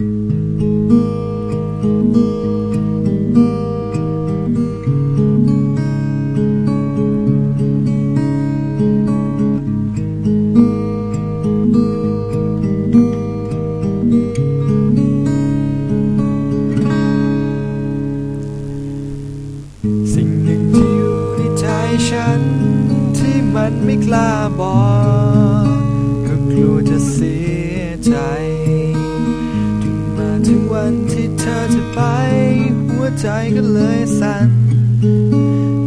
สิ่งหนึ่งที่อยู่ในใจฉัน ที่มันไม่กล้าบอกก็กลัวจะเสียใจ วันที่เธอจะไป หัวใจก็เลยสั่น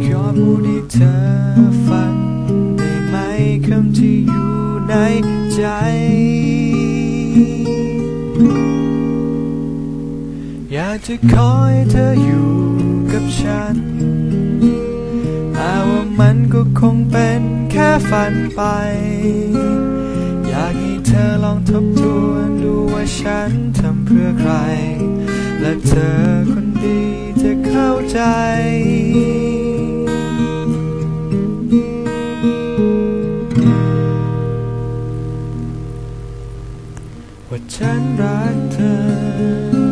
ขอพูดให้เธอฟังได้ไหมคำที่อยู่ในใจ อยากจะขอให้เธออยู่กับฉันแต่ว่ามันก็คงเป็นแค่ฝันไป อยากให้เธอลองทบทวน ฉันทำเพื่อใคร และเธอคนดีจะเข้าใจ ว่าฉันรักเธอ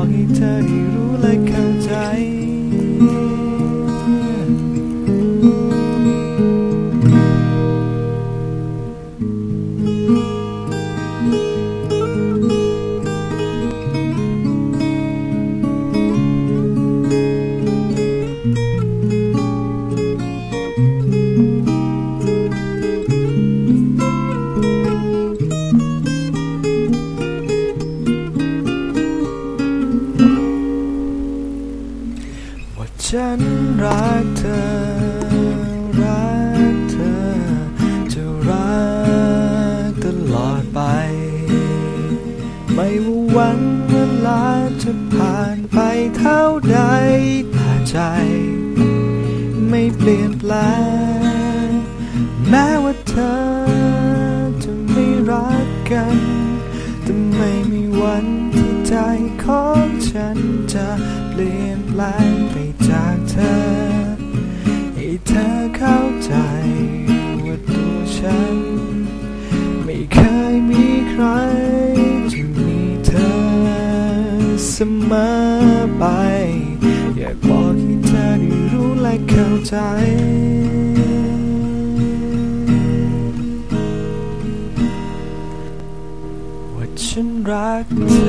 บอกให้เธอได้รู้และเข้าใจ ใจไม่เปลี่ยนแปลงแม้ว่าเธอจะไม่รักกันแต่ไม่มีวันที่ใจของฉันจะเปลี่ยนแปลงไปจากเธอให้เธอเข้าใจว่าตัวฉัน ไม่เคยมีใครจะมีเธอเสมอไป อยากบอกให้เธอได้รู้และเข้าใจ ว่าฉันรักเธอ